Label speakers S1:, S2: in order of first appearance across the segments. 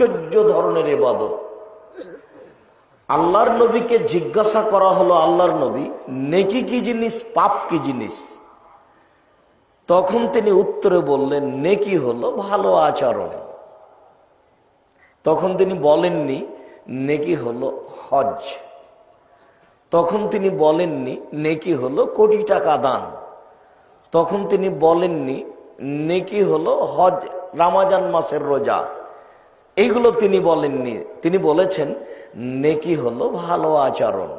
S1: আশ্চর্য ধরনের এবাদত আল্লাহর নবীকে জিজ্ঞাসা করা হলো, আল্লাহর নবী, নেকি কি জিনিস, পাপ কি জিনিস? তখন তিনি উত্তরে বললেন, নেকি হলো ভালো আচরণ। তখন তিনি বলেননি, নেকি হলো হজ। তখন তিনি বলেননি, নেকি হলো কোটি টাকা দান। তখন তিনি বলেননি, নেকি হলো হজ, রামাজান মাসের রোজা। এইগুলো তিনি বলেননি। তিনি বলেছেন, নেকি হলো ভালো আচরণ।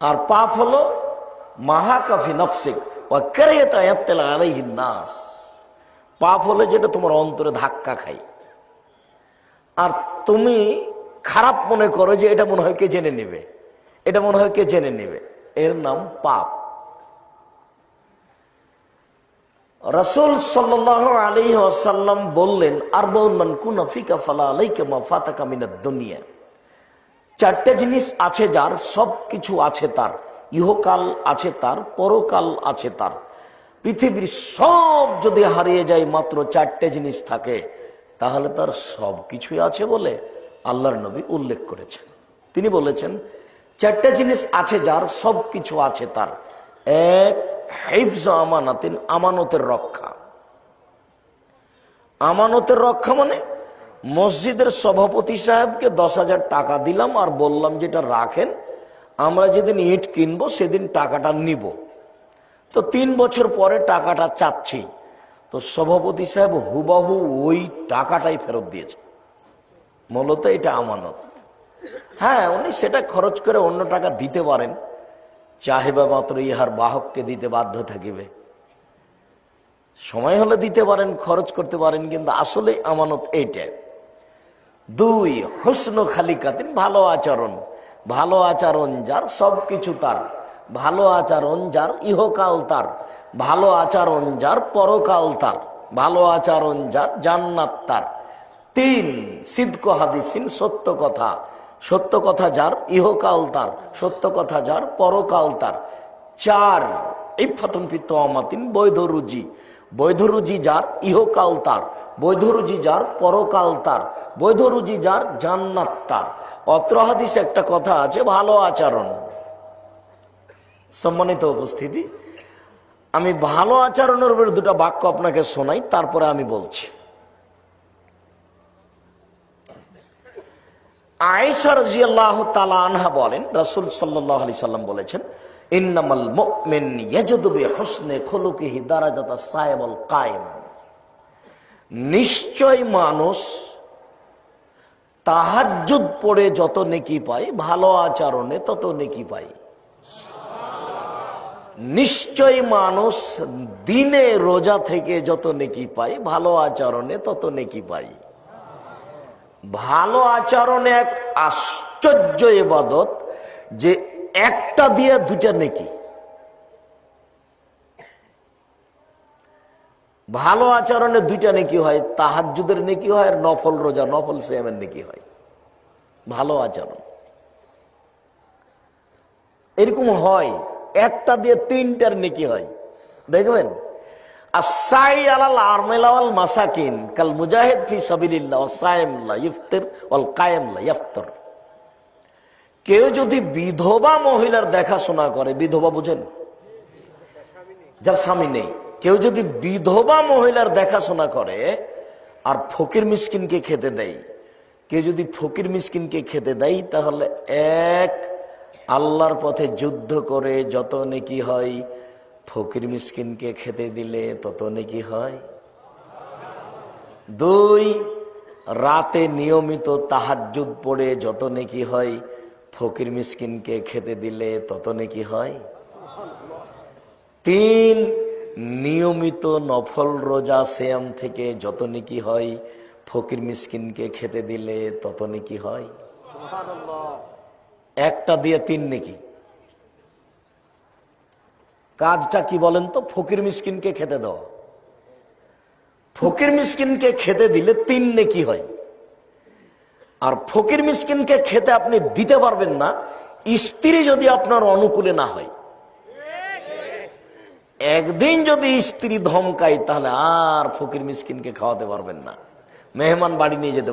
S1: আর পাপ হলো মাহাকাফি নফসিক নাস। পাপ হলে যেটা তোমার অন্তরে ধাক্কা খাই আর তুমি খারাপ মনে করো যে এটা মনে হয় কে জেনে নেবে। এটা মনে হয় কে জেনে নেবে। এর নাম পাপ। রসুল সাল্লাহ আলী আসাল্লাম বললেন আর ফিকা ফালা আলাইকে মা ফাতাকা মিনাদ দুনিয়া। চারটে জিনিস আছে যার সব কিছু আছে তার। ইহকাল আছে তার, পরকাল আছে তার। পৃথিবীর সব যদি হারিয়ে যায় মাত্র চারটে জিনিস থাকে, তাহলে তার সব কিছুই আছে বলে আল্লাহর নবী উল্লেখ করেছেন। তিনি বলেছেন, চারটে জিনিস আছে যার সব কিছু আছে তার। এক হেফজ আমানাতিন আমানতের রক্ষা। আমানতের রক্ষা মানে মসজিদের সভাপতি সাহেবকে দশ হাজার টাকা দিলাম আর বললাম যেটা রাখেন, আমরা যেদিন ইট কিনবো সেদিন টাকাটা নিব। তো তিন বছর পরে টাকাটা চাচ্ছি। তো সভাপতি সাহেব হুবাহু ওই টাকাটাই ফেরত দিয়েছে। মূলত এটা আমানত। হ্যাঁ উনি সেটা খরচ করে অন্য টাকা দিতে পারেন। চাহিবা মাত্র ইহার বাহককে দিতে বাধ্য থাকিবে। সময় হলে দিতে পারেন, খরচ করতে পারেন, কিন্তু আসলে আমানত এইটা। দুই, হুসন খালিকাতিন, ভালো আচরণ। ভালো আচরণ যার সবকিছু তার। ভালো আচরণ যার ইহকাল তার। ভালো আচরণ যার পরকাল তার। ভালো আচরণ যার জান্নাত তার। তিন সিদ্ধ হাদিসিন, সত্য কথা। সত্য কথা যার, ইহকাল তার, সত্য কথা যার, পরকাল তার। চার ইফাতন পিত্ত আমাতিন বৈধ রুজি। বৈধ রুজি যার, ইহকাল তার। বৈধ রুজি যার, পরকাল তার। বৈধ রুজি যার, জান্নাত তার। অত্র হাদিস একটা কথা আছে, ভালো আচরণ। সম্মানিত উপস্থিতি, আমি ভালো আচরণের উপরে দুটা বাক্য আপনাকে শোনাই, তারপরে আমি বলছি। আয়েশা রাজিয়াল্লাহ তালা আনহা বলেন, রসুল সাল্লাহ আলি সাল্লাম বলেছেন, ইন্নামাল মুমিন ইয়াজুদুবি হুসনে খুলুকিহি দারাজাতা সায়েবল কায়েম নিশ্চয় মানুষ তাহাজ্জুদ পড়ে যত নেকি পায়, ভালো আচরণে তত নেকি পায়। নিশ্চয় মানুষ দিনে রোজা থেকে যত নেকি পায়, ভালো আচরণে তত নেকি পায়। ভালো আচরণ এক আশ্চর্য এবাদত যে একটা দিয়ে দুটা নেকি। ভালো আচরণে দুইটা নেকি হয় তাহাজুদের নেকি হয় আর নফল রোজা, নফল সেমের নেকি হয়। ভালো আচরণ। এরকম হয়, একটা দিয়ে তিনটার নেকি হয়। দেখবেন? কেউ যদি বিধবা মহিলার দেখাশোনা করে, বিধবা বুঝেন? যার স্বামী নেই। কেউ যদি বিধবা মহিলার দেখাশোনা করে আর ফকির মিসকিনকে খেতে দেয়, কেউ যদি ফকির মিসকিনকে খেতে দেয়, তাহলে এক, আল্লাহর পথে যুদ্ধ করে যত নেকি হয় ফকির মিসকিনকে খেতে দিলে তত নাকি হয়? দুই, রাতে নিয়মিত তাহাজুদ পড়ে যত নাকি হয়, ফকির মিসকিনকে খেতে দিলে তত নাকি হয়? তিন, নিয়মিত নফল রোজা শ্যাম থেকে যত নাকি হয়, ফকির মিসকিনকে খেতে দিলে তত নাকি হয়? একটা দিয়ে তিন নেকি। কাজটা কি বলেন তো? ফকির মিসকিনকে খেতে দেওয়া ফকির মিসকিনকে খেতে দিলে তিন নেকি হয়। আর ফকির মিসকিনকে খেতে আপনি দিতে পারবেন না, স্ত্রী যদি আপনার অনুকূলে না হয়। একদিন যদি স্ত্রী ধমকায়, তাহলে আর ফকির মিসকিনকে খাওয়াতে পারবেন না। মেহমান বাড়ি নিয়ে যেতে